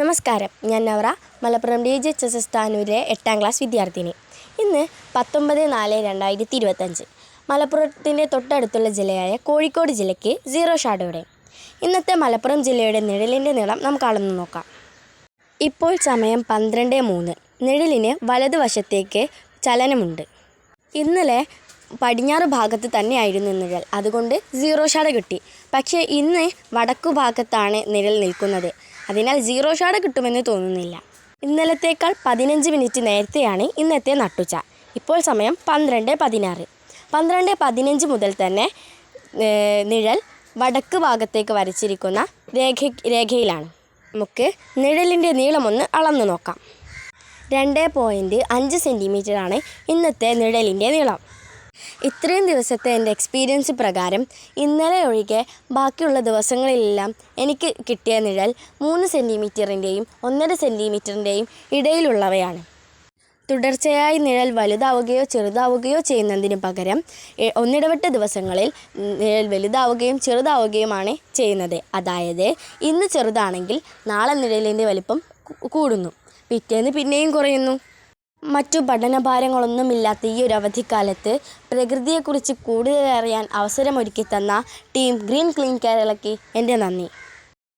നമസ്കാരം. ഞാൻ Navara. Malappuram D G H S S താനൂരിലെ എട്ടാം ക്ലാസ് വിദ്യാർത്ഥിനി. ഇന്ന് പത്തൊമ്പത് നാല് രണ്ടായിരത്തി ഇരുപത്തഞ്ച് മലപ്പുറത്തിന്റെ തൊട്ടടുത്തുള്ള ജില്ലയായ കോഴിക്കോട് ജില്ലയ്ക്ക് സീറോ ഷാഡോയുടെ ഇന്നത്തെ മലപ്പുറം ജില്ലയുടെ നിഴലിന്റെ നീളം നമുക്ക് അളന്നു നോക്കാം. ഇപ്പോൾ സമയം പന്ത്രണ്ട് മൂന്ന്. നിഴലിന് വലതുവശത്തേക്ക് ചലനമുണ്ട്. ഇന്നലെ പടിഞ്ഞാറ് ഭാഗത്ത് തന്നെയായിരുന്നു നിഴൽ. അതുകൊണ്ട് സീറോ ഷാഡ കിട്ടി. പക്ഷേ ഇന്ന് വടക്കു ഭാഗത്താണ് നിഴൽ നിൽക്കുന്നത്. അതിനാൽ സീറോ ഷാഡ കിട്ടുമെന്ന് തോന്നുന്നില്ല. ഇന്നലത്തേക്കാൾ പതിനഞ്ച് മിനിറ്റ് നേരത്തെയാണ് ഇന്നത്തെ നട്ടുച്ച. ഇപ്പോൾ സമയം പന്ത്രണ്ട് പതിനാറ്. പന്ത്രണ്ട് പതിനഞ്ച് മുതൽ തന്നെ നിഴൽ വടക്ക് ഭാഗത്തേക്ക് വരച്ചിരിക്കുന്ന രേഖ രേഖയിലാണ്. നമുക്ക് നിഴലിന്റെ നീളമൊന്ന് അളന്നു നോക്കാം. രണ്ട് പോയിന്റ് അഞ്ച് സെന്റിമീറ്ററാണ് ഇന്നത്തെ നിഴലിന്റെ നീളം. ഇത്രയും ദിവസത്തെ എന്റെ എക്സ്പീരിയൻസ് പ്രകാരം ഇന്നലെ ഒഴികെ ബാക്കിയുള്ള ദിവസങ്ങളിലെല്ലാം എനിക്ക് കിട്ടിയ നിഴൽ മൂന്ന് സെന്റിമീറ്ററിന്റെയും ഒന്നര സെന്റിമീറ്ററിന്റെയും ഇടയിലുള്ളവയാണ്. തുടർച്ചയായി നിഴൽ വലുതാവുകയോ ചെറുതാവുകയോ ചെയ്യുന്നതിന് പകരം ഒന്നിടവിട്ട ദിവസങ്ങളിൽ നിഴൽ വലുതാവുകയും ചെറുതാവുകയുമാണ് ചെയ്യുന്നത്. അതായത് ഇന്ന് ചെറുതാണെങ്കിൽ നാളെ നിഴലിന്റെ വലിപ്പം കൂടുന്നു. പിറ്റേന്ന് പിന്നെയും കുറയുന്നു. മറ്റു പഠനഭാരങ്ങളൊന്നുമില്ലാത്ത ഈ ഒരു അവധിക്കാലത്ത് പ്രകൃതിയെക്കുറിച്ച് കൂടുതലറിയാൻ അവസരമൊരുക്കി തന്ന ടീം ഗ്രീൻ ക്ലീൻ കേരളയ്ക്ക് എന്റെ നന്ദി.